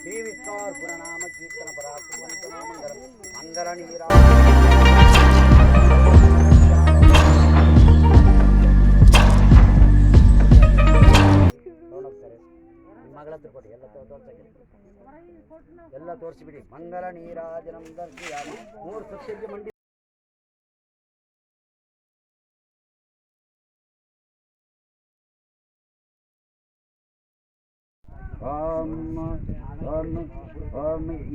ಶ್ರೀ ವಿಷ್ಣೋರ್ಪುರ ನಾಮ ಕೀರ್ತನ ಪರಾಕುವಂತ ಮಂಗಲ ಮಂಗಲ ನೀರ ತಗೊಂಡೋಗ್ತಾರೆ ನಿಮ್ಮ ಮಗಳ ಹತ್ರ ಕೊಡಿ ಎಲ್ಲ ತೋ- ತೋರ್ಸಕ್ಕೆ ಎಲ್ಲ ತೋರಿಸಿಬಿಡಿ ಮಂಗಲ ನೀರಾಜನಂ ದರ್ಶಯಾಮಿ ಮೂರು ಸತ್ಯಕ್ಕೆ ಮಂಡಿ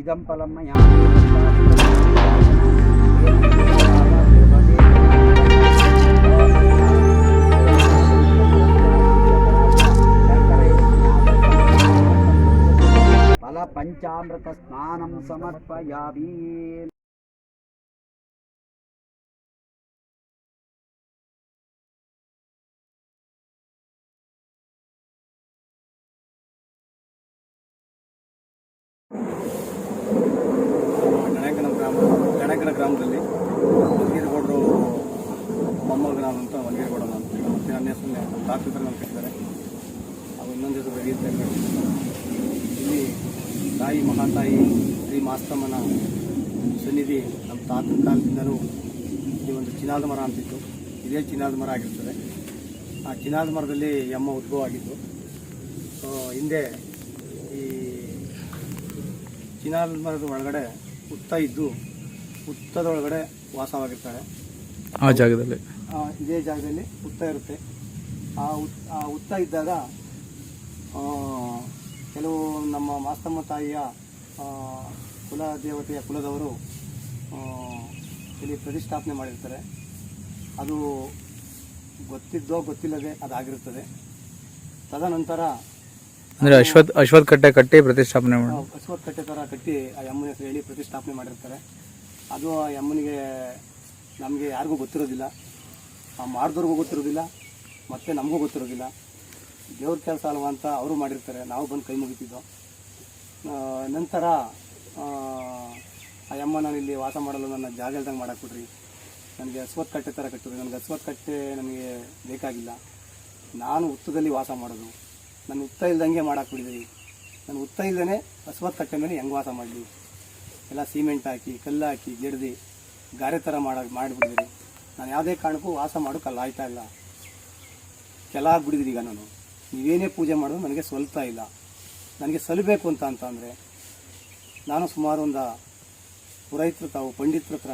இதம் பல பஞ்சாமிரத ஸ்நானம் சமர்ப்பயாமி ಗಣಕನ ಗ್ರಾಮ ಗಣಕನ ಗ್ರಾಮದಲ್ಲಿ ವನಗಿರಿಗೌಡರು ಮೊಮ್ಮಗ ಗ್ರಾಮ ಅಂತ ವನಗಿರಿಗೌಡ ಅಂತ ಮತ್ತೆ ನನ್ನ ಹೆಸರು ನಾನು ಕರೀತಾರೆ ಅವು ಇನ್ನೊಂದು ಹೆಸರು ರವಿ. ಇಲ್ಲಿ ತಾಯಿ, ಮಹಾತಾಯಿ, ಶ್ರೀ ಮಾಸ್ತಮ್ಮನ ಸನ್ನಿಧಿ ನಮ್ಮ ತಾತನ ಕಾಲದಿಂದಲೂ ಈ ಒಂದು ಚಿನಾದ ಮರ ಅಂತಿತ್ತು. ಇದೇ ಚಿನಾದ ಮರ ಆಗಿರ್ತದೆ. ಆ ಚಿನಾದ ಮರದಲ್ಲಿ ಎಮ್ಮ ಉದ್ಭವ ಆಗಿತ್ತು ಹಿಂದೆ ಚಿನಾದ ಮರದ ಒಳಗಡೆ ಹುತ್ತ ಇದ್ದು ಹುತ್ತದೊಳಗಡೆ ವಾಸವಾಗಿರ್ತಾರೆ. ಆ ಜಾಗದಲ್ಲಿ? ಆ, ಇದೇ ಜಾಗದಲ್ಲಿ ಹುತ್ತ ಇರುತ್ತೆ. ಆ ಹುತ್ ಆ ಹುತ್ತ ಇದ್ದಾಗ ಆ, ಕೆಲವು ನಮ್ಮ ಮಾಸ್ತಮ್ಮ ತಾಯಿಯ ಆ, ಕುಲ ದೇವತೆಯ ಕುಲದವರು ಆ, ಇಲ್ಲಿ ಪ್ರತಿಷ್ಠಾಪನೆ ಮಾಡಿರ್ತಾರೆ. ಅದು ಗೊತ್ತಿದ್ದೋ ಗೊತ್ತಿಲ್ಲದೆ ಅದಾಗಿರುತ್ತದೆ. ತದನಂತರ ಅಂದ್ರೆ ಅಶ್ವತ್ ಅಶ್ವತ್ ಕಟ್ಟೆ ಕಟ್ಟಿ ಪ್ರತಿಷ್ಠಾಪನೆ ಮಾಡಿ ಅಶ್ವತ್ ಕಟ್ಟೆ ಥರ ಕಟ್ಟಿ ಆ ಯಮ್ಮನ ಹೆಸರು ಹೇಳಿ ಪ್ರತಿಷ್ಠಾಪನೆ ಮಾಡಿರ್ತಾರೆ. ಅದು ಆ ಯಮ್ಮನಿಗೆ ನಮಗೆ ಯಾರಿಗೂ ಗೊತ್ತಿರೋದಿಲ್ಲ. ಆ ಮಾಡಿದವ್ರಿಗೂ ಗೊತ್ತಿರೋದಿಲ್ಲ ಮತ್ತೆ ನಮಗೂ ಗೊತ್ತಿರೋದಿಲ್ಲ. ದೇವ್ರ ಕೆಲಸ ಅಲ್ವಾ ಅಂತ ಅವರು ಮಾಡಿರ್ತಾರೆ. ನಾವು ಬಂದು ಕೈ ಮುಗಿತಿದ್ದೋ. ನಂತರ ಆ, ಅಮ್ಮ ಯಮ್ಮ ನಾನು ಇಲ್ಲಿ ವಾಸ ಮಾಡಲು ನನ್ನ ಜಾಗ ಇಲ್ದಂಗೆ ಮಾಡಕ್ಕೆ ಕೊಡ್ರಿ ನನಗೆ ಅಶ್ವತ್ ಕಟ್ಟೆ ಥರ ಕಟ್ಟಿರಿ ನನಗೆ ಅಶ್ವತ್ ಕಟ್ಟೆ ನನಗೆ ಬೇಕಾಗಿಲ್ಲ. ನಾನು ಹುತ್ತದಲ್ಲಿ ವಾಸ ಮಾಡೋದು. ನಾನು ಉತ್ತ ಇಲ್ದಂಗೆ ಬಿಡಿದ್ರಿ ನಾನು ಉತ್ತ ಇಲ್ದೇ ಅಶ್ವತ್ ತಕ್ಕ ಮೇಲೆ ಹೆಂಗೆ ವಾಸ ಮಾಡಲಿ. ಎಲ್ಲ ಸಿಮೆಂಟ್ ಹಾಕಿ, ಕಲ್ಲು ಹಾಕಿ, ಗೆಡ್ದು, ಗಾರೆ ಥರ ಮಾಡ ಮಾಡಿಬಿಡಿದ್ರಿ ನಾನು ಯಾವುದೇ ಕಾರಣಕ್ಕೂ ವಾಸ ಮಾಡೋಕೆ ಅಲ್ಲಿ ಆಯ್ತಾ ಇಲ್ಲ. ಕೆಲ ಬಿಡಿದ್ರಿ ಈಗ ನಾನು. ನೀವೇನೇ ಪೂಜೆ ಮಾಡೋದು ನನಗೆ ಸೊಲ್ತಾ ಇಲ್ಲ. ನನಗೆ ಸಲ್ಲಬೇಕು ಅಂತ ಅಂತಂದರೆ ನಾನು ಸುಮಾರು ಒಂದು ಪುರೋಹಿತ್ರ ತಾವು ಪಂಡಿತ್ರ ಹತ್ರ,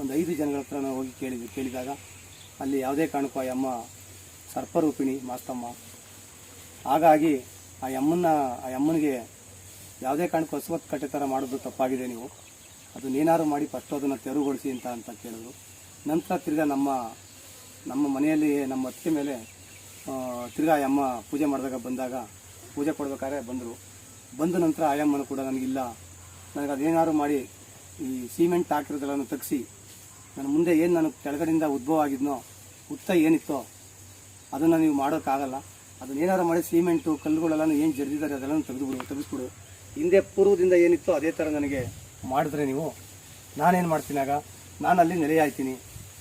ಒಂದು ಐದು ಜನಗಳ ಹತ್ರ ನಾವು ಹೋಗಿ ಕೇಳಿದ್ವಿ ಕೇಳಿದಾಗ ಅಲ್ಲಿ ಯಾವುದೇ ಕಾರಣಕ್ಕೂ ಆ ಅಮ್ಮ ಸರ್ಪರೂಪಿಣಿ ಮಾಸ್ತಮ್ಮ ಹಾಗಾಗಿ ಆ ಅಮ್ಮನ ಆ ಅಮ್ಮನಿಗೆ ಯಾವುದೇ ಕಾರಣಕ್ಕೂ ಅಶ್ವತ್ ಕಟ್ಟೆ ಥರ ಮಾಡೋದು ತಪ್ಪಾಗಿದೆ ನೀವು. ಅದು ನೀನಾರು ಮಾಡಿ ಫಸ್ಟ್ ಅದನ್ನು ತೆರವುಗೊಳಿಸಿ ಅಂತ ಅಂತ ಕೇಳಿದ್ರು. ನಂತರ ತಿರ್ಗಾ ನಮ್ಮ ನಮ್ಮ ಮನೆಯಲ್ಲಿ ನಮ್ಮ ಅತ್ತೆ ಮೇಲೆ ಆ, ತಿರ್ಗಾ ಆ ಅಮ್ಮ ಪೂಜೆ ಮಾಡಿದಾಗ ಬಂದಾಗ ಪೂಜೆ ಕೊಡ್ಬೇಕಾದ್ರೆ ಬಂದರು. ಬಂದ ನಂತರ ಆಯಮ್ಮನು ಕೂಡ ನನಗಿಲ್ಲ. ನನಗೆ ಅದೇನಾದ್ರು ಮಾಡಿ ಈ ಸಿಮೆಂಟ್ ಹಾಕಿರೋದನ್ನು ತೆಗ್ಸಿ ನನ್ನ ಮುಂದೆ ಏನು ನಾನು ಕೆಳಗಡೆಯಿಂದ ಉದ್ಭವ ಆಗಿದ್ನೋ ಉತ್ತ ಏನಿತ್ತೋ ಅದನ್ನು ನೀವು ಮಾಡೋಕ್ಕಾಗಲ್ಲ. ಅದನ್ನೇನಾದ್ರು ಮಾಡಿ ಸಿಮೆಂಟು ಕಲ್ಲುಗಳೆಲ್ಲ ಏನು ಜರಿದಿದ್ದಾರೆ ಅದೆಲ್ಲ ತೆಗೆದುಬಿಡು, ತೆಗೆಸ್ಬಿಡು. ಹಿಂದೆ ಪೂರ್ವದಿಂದ ಏನಿತ್ತು ಅದೇ ಥರ ನನಗೆ ಮಾಡಿದ್ರೆ ನೀವು. ನಾನೇನು ಮಾಡ್ತೀನಿ ಆಗ? ನಾನು ಅಲ್ಲಿ ನೆಲೆಯಾಯ್ತೀನಿ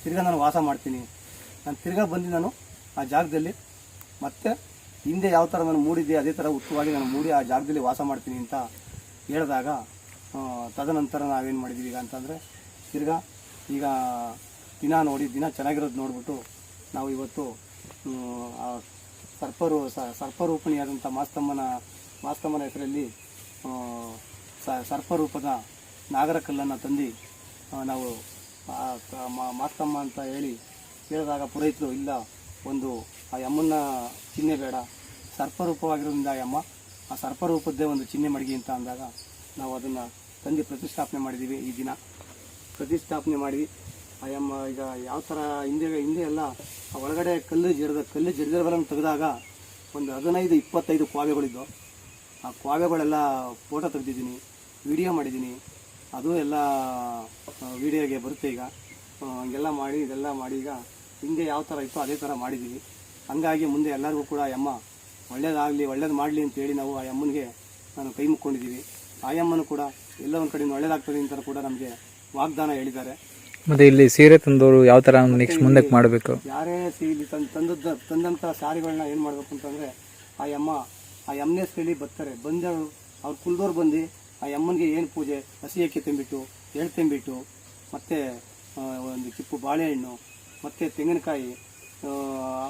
ತಿರ್ಗಾ ನಾನು ವಾಸ ಮಾಡ್ತೀನಿ. ನಾನು ತಿರ್ಗಾ ಬಂದು ನಾನು ಆ ಜಾಗದಲ್ಲಿ ಮತ್ತೆ ಹಿಂದೆ ಯಾವ ಥರ ನಾನು ಮೂಡಿದ್ದೆ ಅದೇ ಥರ ಉತ್ತವಾಗಿ ನಾನು ಮೂಡಿ ಆ ಜಾಗದಲ್ಲಿ ವಾಸ ಮಾಡ್ತೀನಿ ಅಂತ ಹೇಳಿದಾಗ ತದನಂತರ ನಾವೇನು ಮಾಡಿದ್ದೀವಿ ಈಗ ಅಂತಂದರೆ, ತಿರ್ಗಾ ಈಗ ದಿನ ನೋಡಿ, ದಿನ ಚೆನ್ನಾಗಿರೋದು ನೋಡಿಬಿಟ್ಟು ನಾವು ಇವತ್ತು ಸರ್ಪರು ಸರ್ಪರೂಪಣಿಯಾದಂಥ ಮಾಸ್ತಮ್ಮನ ಮಾಸ್ತಮ್ಮನ ಹೆಸರಲ್ಲಿ ಸರ್ಪರೂಪದ ನಾಗರ ಕಲ್ಲನ್ನು ತಂದು ನಾವು ಮಾಸ್ತಮ್ಮ ಅಂತ ಹೇಳಿ ಕೇಳಿದಾಗ ಪುರೋಹಿತರು, ಇಲ್ಲ, ಒಂದು, ಆ ಯಮ್ಮನ ಚಿಹ್ನೆ ಬೇಡ. ಸರ್ಪರೂಪವಾಗಿರೋದ್ರಿಂದ ಆ ಯಮ್ಮ, ಆ ಸರ್ಪರೂಪದ್ದೇ ಒಂದು ಚಿಹ್ನೆ ಮಡಿಗೆ ಅಂತ ಅಂದಾಗ ನಾವು ಅದನ್ನು ತಂದು ಪ್ರತಿಷ್ಠಾಪನೆ ಮಾಡಿದ್ದೀವಿ ಈ ದಿನ. ಪ್ರತಿಷ್ಠಾಪನೆ ಮಾಡಿ ಆ ಯಮ್ಮ ಈಗ ಯಾವ ಥರ ಹಿಂದೆ ಹಿಂದೆ ಎಲ್ಲ ಒಳಗಡೆ ಕಲ್ಲು ಜರಿದ, ಕಲ್ಲು ಜರಿದಿರೋದನ್ನು ತೆಗೆದಾಗ ಒಂದು ಹದಿನೈದು, ಇಪ್ಪತ್ತೈದು ಕ್ವಾವೆಗಳಿದ್ದು ಆ ಕ್ವಾವೆಗಳೆಲ್ಲ ಫೋಟೋ ತೆಗೆದಿದ್ದೀನಿ, ವಿಡಿಯೋ ಮಾಡಿದ್ದೀನಿ. ಅದು ಎಲ್ಲ ವಿಡಿಯೋಗೆ ಬರುತ್ತೆ ಈಗ. ಹಂಗೆಲ್ಲ ಮಾಡಿ, ಇದೆಲ್ಲ ಮಾಡಿ ಈಗ ಹಿಂದೆ ಯಾವ ಥರ ಇತ್ತು ಅದೇ ಥರ ಮಾಡಿದ್ದೀವಿ. ಹಂಗಾಗಿ ಮುಂದೆ ಎಲ್ಲರಿಗೂ ಕೂಡ ಯಮ್ಮ ಒಳ್ಳೇದಾಗಲಿ, ಒಳ್ಳೇದು ಮಾಡಲಿ ಅಂತೇಳಿ ನಾವು ಆ ಯಮ್ಮನಿಗೆ ನಾನು ಕೈ ಮುಕ್ಕೊಂಡಿದ್ದೀವಿ. ಆ ಯಮ್ಮನೂ ಕೂಡ ಎಲ್ಲ ಒಂದು ಕಡೆಯಿಂದ ಒಳ್ಳೇದಾಗ್ತದೆ ಅಂತ ಕೂಡ ನಮಗೆ ವಾಗ್ದಾನ ಹೇಳಿದ್ದಾರೆ. ಮತ್ತೆ ಇಲ್ಲಿ ಸೀರೆ ತಂದವರು ಯಾವ ತರ ನೆಕ್ಸ್ಟ್ ಮುಂದಕ್ಕೆ ಮಾಡಬೇಕು? ಯಾರೇ ಸಿ ಇಲ್ಲಿ ತಂದು ತಂದದ್ದ ತಂದಂಥ ಸಾರಿಗಳನ್ನ ಏನು ಮಾಡಬೇಕು ಅಂತಂದರೆ ಆ ಯಮ್ಮ ಆ ಯಮ್ಮನೇ ಹೇಳಿ ಬರ್ತಾರೆ. ಬಂದವರು ಅವ್ರು ಕುಲ್ದೋರು ಬಂದು ಆ ಯಮ್ಮನಿಗೆ ಏನು ಪೂಜೆ? ಹಸಿ ಅಕ್ಕಿ ತಂಬಿಟ್ಟು ಎಳ್ಳು ತಂಬಿಟ್ಟು ಮತ್ತು ಒಂದು ಕಿಪ್ಪು ಬಾಳೆಹಣ್ಣು ಮತ್ತು ತೆಂಗಿನಕಾಯಿ ಮತ್ತೆ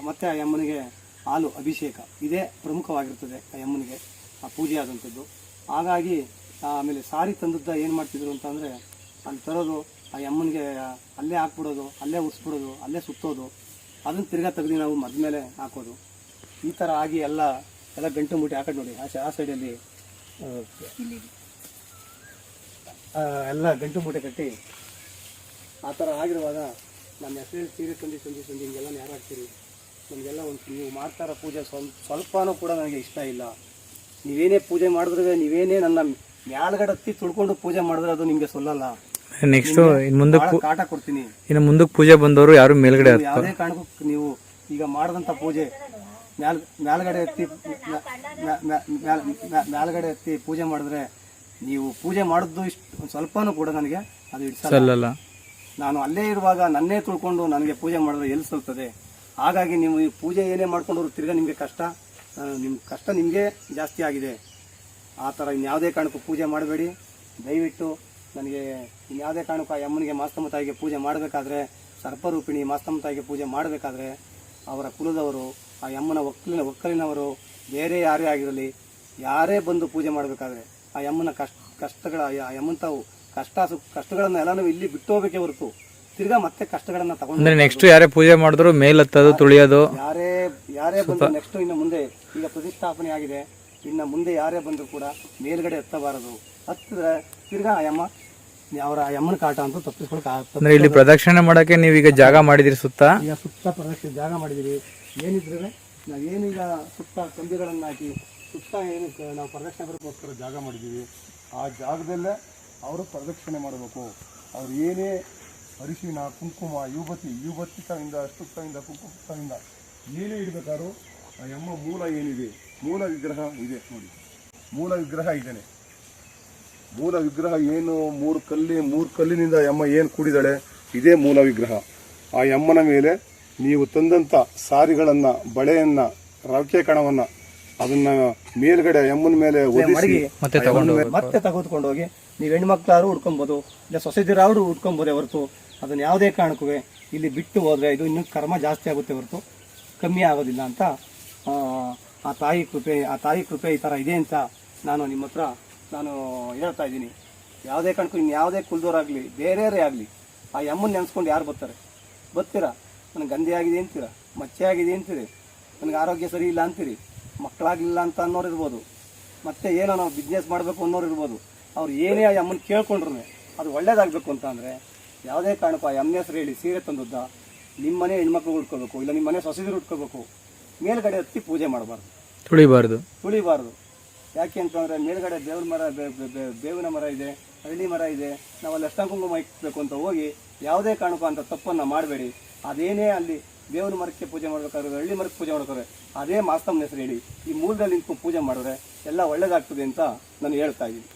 ಮತ್ತು ಆ ಯಮ್ಮನಿಗೆ ಹಾಲು ಅಭಿಷೇಕ. ಇದೇ ಪ್ರಮುಖವಾಗಿರ್ತದೆ ಆ ಯಮ್ಮನಿಗೆ ಆ ಪೂಜೆ ಆದಂಥದ್ದು. ಹಾಗಾಗಿ ಆಮೇಲೆ ಸಾರಿ ತಂದದ್ದ ಏನು ಮಾಡ್ತಿದ್ರು ಅಂತಂದರೆ ಅಲ್ಲಿ ತರೋದು ಆ ಯಮ್ಮನಿಗೆ ಅಲ್ಲೇ ಹಾಕ್ಬಿಡೋದು, ಅಲ್ಲೇ ಉಸ್ಬಿಡೋದು, ಅಲ್ಲೇ ಸುತ್ತೋದು, ಅದನ್ನು ತಿರ್ಗಾ ತೆಗ್ದು ನಾವು ಮದ ಮೇಲೆ ಹಾಕೋದು. ಈ ಥರ ಆಗಿ ಎಲ್ಲ ಎಲ್ಲ ಗಂಟು ಮುಟ್ಟಿ ಹಾಕೋದು ನೋಡಿ ಆಚೆ ಆ ಸೈಡಲ್ಲಿ ಎಲ್ಲ ಗಂಟು ಮೂಟೆ ಕಟ್ಟಿ, ಆ ಥರ ಆಗಿರುವಾಗ ನಮ್ಮ ಹೆಸರು ಸೀರೆ ತಂದು ತಂದು ತಂದು ಹಿಂಗೆಲ್ಲ ಯಾರು ಹಾಕ್ತೀರಿ? ನಮಗೆಲ್ಲ ಒಂದು ನೀವು ಮಾಡ್ತಾರ ಪೂಜೆ ಸ್ವಲ್ಪ ಸ್ವಲ್ಪನೂ ಕೂಡ ನನಗೆ ಇಷ್ಟ ಇಲ್ಲ. ನೀವೇನೇ ಪೂಜೆ ಮಾಡಿದ್ರೆ ನೀವೇನೇ ನನ್ನ ಮ್ಯಾಲ್ಗಡೆ ಹತ್ತಿ ತುಳ್ಕೊಂಡು ಪೂಜೆ ಮಾಡಿದ್ರೆ ಅದು ನಿಮಗೆ ಸೊಲ್ಲಲ್ಲ. ನೆಕ್ಸ್ಟ್ ಇನ್ನು ಮುಂದಕ್ಕೆ ಕಾಟ ಕೊಡ್ತೀನಿ. ಇನ್ನು ಮುಂದಕ್ಕೆ ಪೂಜೆ ಬಂದವರು ಯಾರು ಮೇಲ್ಗಡೆ ಯಾವುದೇ ಕಾರಣಕ್ಕೂ ನೀವು ಈಗ ಮಾಡದಂತ ಪೂಜೆ ಮ್ಯಾಲ್ ಮ್ಯಾಲ್ಗಡೆ ಎತ್ತಿ ಮ್ಯಾ- ಮ್ಯಾ- ಮ್ಯಾ- ಮ್ಯಾಲ್- ಮ್ಯಾ- ಮ್ಯಾಲ್ಗಡೆ ಎತ್ತಿ ಪೂಜೆ ಮಾಡಿದ್ರೆ ನೀವು ಪೂಜೆ ಮಾಡಿದ್ದು ಇಷ್ಟು ಒಂದು ಸ್ವಲ್ಪನೂ ಕೂಡ ನನಗೆ ಅದು ಇಡ್ಸಲ್ಲ. ನಾನು ಅಲ್ಲೇ ಇರುವಾಗ ನನ್ನೇ ತುಳ್ಕೊಂಡು ನನಗೆ ಪೂಜೆ ಮಾಡಿದ್ರೆ ಎಲ್ಲಿ ಸಲ್ತದೆ? ಹಾಗಾಗಿ ನೀವು ಈ ಪೂಜೆ ಏನೇ ಮಾಡ್ಕೊಂಡ್ರು ತಿರ್ಗಾ ನಿಮಗೆ ಕಷ್ಟ ನಿಮ್ಮ ಕಷ್ಟ ನಿಮಗೆ ಜಾಸ್ತಿ ಆಗಿದೆ. ಆ ಥರ ಇನ್ಯಾವುದೇ ಕಾರಣಕ್ಕೂ ಪೂಜೆ ಮಾಡಬೇಡಿ. ದಯವಿಟ್ಟು ನನಗೆ ಯಾವುದೇ ಕಾರಣಕ್ಕೂ ಆ ಯಮ್ಮನಿಗೆ ಮಾಸ್ತಮ್ಮ ತಾಯಿಗೆ ಪೂಜೆ ಮಾಡಬೇಕಾದ್ರೆ ಸರ್ಪರೂಪಿಣಿ ಮಾಸ್ತಮ್ಮ ತಾಯಿಗೆ ಪೂಜೆ ಮಾಡಬೇಕಾದ್ರೆ ಅವರ ಕುಲದವರು ಆ ಯಮ್ಮನ ಒಕ್ಕಲಿನ ಒಕ್ಕಲಿನವರು ಬೇರೆ ಯಾರೇ ಆಗಿರಲಿ ಯಾರೇ ಬಂದು ಪೂಜೆ ಮಾಡಬೇಕಾದ್ರೆ ಆ ಯಮ್ಮನ ಕಷ್ಟ ಕಷ್ಟಗಳ ಆ ಯಮ್ಮನ ತಾವು ಕಷ್ಟ ಸುಖ ಕಷ್ಟಗಳನ್ನ ಎಲ್ಲಾನು ಇಲ್ಲಿ ಬಿಟ್ಟು ಹೋಗಬೇಕೆ ಹೊರತು ತಿರ್ಗಾ ಮತ್ತೆ ಕಷ್ಟಗಳನ್ನ ತಗೊಂಡು ನೆಕ್ಸ್ಟ್ ಯಾರೇ ಪೂಜೆ ಮಾಡಿದ್ರು ಮೇಲತ್ತದು ತುಳಿಯೋದು. ಯಾರೇ ಯಾರೇ ಬಂದು ನೆಕ್ಸ್ಟ್ ಇನ್ನು ಮುಂದೆ ಈಗ ಪ್ರತಿಷ್ಠಾಪನೆ ಆಗಿದೆ ಇನ್ನು ಮುಂದೆ ಯಾರೇ ಬಂದರೂ ಕೂಡ ಮೇಲ್ಗಡೆ ಎತ್ತಬಾರದು ಹತ್ತಿದ್ರೆ ತಿರ್ಗಾ ಯಮ್ಮ ಅವರ ಯಮ್ಮನ ಕಾಟ ಅಂತ ತಪ್ಪಿಸ್ಕೊಳಕ್ ಅಂದ್ರೆ ಇಲ್ಲಿ ಪ್ರದಕ್ಷಿಣೆ ಮಾಡಕ್ಕೆ ನೀವೀಗ ಜಾಗ ಮಾಡಿದಿರಿ ಸುತ್ತ? ಈಗ ಸುತ್ತ ಪ್ರದಕ್ಷಿಣೆ ಜಾಗ ಮಾಡಿದ್ದೀವಿ ಏನಿದ್ರೆ ನಾವೇನೀಗ ಸುತ್ತ ಕಂಬಿಗಳನ್ನು ಹಾಕಿ ಸುತ್ತ ಏನು ನಾವು ಪ್ರದಕ್ಷಿಣೆ ಬರೋಕ್ಕೋಸ್ಕರ ಜಾಗ ಮಾಡಿದ್ದೀವಿ ಆ ಜಾಗದಲ್ಲೇ ಅವರು ಪ್ರದಕ್ಷಿಣೆ ಮಾಡಬೇಕು. ಅವ್ರು ಏನೇ ಅರಿಶಿನ ಕುಂಕುಮ ಯುವತಿ ಯುವತಿಯಿಂದ ಸುತ್ತದಿಂದ ಕುಂಕುಮದಿಂದ ಏನೇ ಇಡಬೇಕಾದ್ರೂ ಆ ಯಮ್ಮ ಮೂಲ ಏನಿದೆ ಮೂಲ ವಿಗ್ರಹ ಇದೆ ನೋಡಿ. ಮೂಲ ವಿಗ್ರಹ ಇದ್ದೇನೆ. ಮೂಲ ವಿಗ್ರಹ ಏನು? ಮೂರು ಕಲ್ಲಿ ಮೂರು ಕಲ್ಲಿನಿಂದ ಯಮ್ಮ ಏನು ಕೂಡಿದಾಳೆ? ಇದೇ ಮೂಲ ವಿಗ್ರಹ. ಆ ಯಮ್ಮನ ಮೇಲೆ ನೀವು ತಂದಂತ ಸಾರಿಗಳನ್ನು ಬಳೆಯನ್ನ ರವಿಕೆ ಕಣವನ್ನು ಅದನ್ನ ಮೇಲ್ಗಡೆ ಯಮ್ಮನ ಮೇಲೆ ಒದಿಸಿ ಮತ್ತೆ ತೆಗೆದುಕೊಂಡು ಹೋಗಿ ನೀವು ಹೆಣ್ಮಕ್ಳಾರು ಉಟ್ಕೊಬೋದು ಇಲ್ಲ ಸೊಸೈಟಿರಾದ್ರು ಉಟ್ಕೊಬೋದೇ ಹೊರತು ಅದನ್ನ ಯಾವುದೇ ಕಾರಣಕ್ಕೂ ಇಲ್ಲಿ ಬಿಟ್ಟು ಹೋದ್ರೆ ಇದು ಇನ್ನೂ ಕರ್ಮ ಜಾಸ್ತಿ ಆಗುತ್ತೆ ಹೊರತು ಕಮ್ಮಿ ಆಗೋದಿಲ್ಲ ಅಂತ ಆ, ಆ ತಾಯಿ ಕೃಪೆ ಆ ತಾಯಿ ಕೃಪೆ ಈ ಥರ ಇದೆ ಅಂತ ನಾನು ನಿಮ್ಮ ಹತ್ರ ನಾನು ಹೇಳ್ತಾ ಇದ್ದೀನಿ ಯಾವುದೇ ಕಾರಣಕ್ಕೂ ಇನ್ನು ಯಾವುದೇ ಕುಲ್ದೋರಾಗಲಿ ಬೇರೆಯವರೇ ಆಗಲಿ ಆ ಯಮ್ಮನ ನೆನೆಸ್ಕೊಂಡು ಯಾರು ಬರ್ತಾರೆ? ಬರ್ತೀರಾ? ನನಗೆ ಗಂಧೆ ಆಗಿದೆ ಅಂತೀರ? ಮಚ್ಚೆ ಆಗಿದೆ ಅಂತೀರಿ? ನನಗೆ ಆರೋಗ್ಯ ಸರಿ ಇಲ್ಲ ಅಂತೀರಿ? ಮಕ್ಕಳಾಗಲಿಲ್ಲ ಅಂತ ಅನ್ನೋರು ಇರ್ಬೋದು ಮತ್ತು ಏನೋ ನಾವು ಬಿಸ್ನೆಸ್ ಮಾಡಬೇಕು ಅನ್ನೋರು ಇರ್ಬೋದು ಅವ್ರು ಏನೇ ಆ ಯಮ್ಮನ ಕೇಳ್ಕೊಂಡ್ರು ಅದು ಒಳ್ಳೇದಾಗಬೇಕು ಅಂತ ಅಂದರೆ ಯಾವುದೇ ಕಾರಣಕ್ಕೂ ಆ ಯಮ್ಮನ ಹೆಸರು ಹೇಳಿ ಸೀರೆ ತಂದದ್ದ ನಿಮ್ಮ ಮನೆ ಹೆಣ್ಮಕ್ಳು ಉಟ್ಕೋಬೇಕು ಇಲ್ಲ ನಿಮ್ಮ ಮನೆ ಸೊಸೆದಿರು ಉಟ್ಕೋಬೇಕು ಮೇಲ್ಗಡೆ ಹತ್ತಿ ಪೂಜೆ ಮಾಡಬಾರ್ದು. ತುಳಿಬಾರ್ದು. ತುಳಿಬಾರ್ದು. ಯಾಕೆ ಅಂತಂದರೆ ಮೇಲ್ಗಡೆ ದೇವ್ರ ಮರ ಬೇವಿನ ಮರ ಇದೆ, ಹಳ್ಳಿ ಮರ ಇದೆ ನಾವು ಅಲ್ಲಿ ಅಷ್ಟ ಕುಂಕುಮ ಇಕ್ಕಬೇಕು ಅಂತ ಹೋಗಿ ಯಾವುದೇ ಕಾರಣಕ್ಕೂ ಅಂತ ತಪ್ಪನ್ನು ಮಾಡಬೇಡಿ. ಅದೇನೇ ಅಲ್ಲಿ ದೇವ್ರ ಮರಕ್ಕೆ ಪೂಜೆ ಮಾಡ್ಬೇಕಾದ್ರೆ ಹಳ್ಳಿ ಮರಕ್ಕೆ ಪೂಜೆ ಮಾಡ್ಬೇಕಾದ್ರೆ ಅದೇ ಮಾಸ್ತಮ್ಮನ ಹೆಸರು ಹೇಳಿ. ಈ ಮೂಲದಲ್ಲಿ ನಿಂತ್ಕೊಂಡು ಪೂಜೆ ಮಾಡಿದ್ರೆ ಎಲ್ಲ ಒಳ್ಳೇದಾಗ್ತದೆ ಅಂತ ನಾನು ಹೇಳ್ತಾ ಇದ್ದೀನಿ.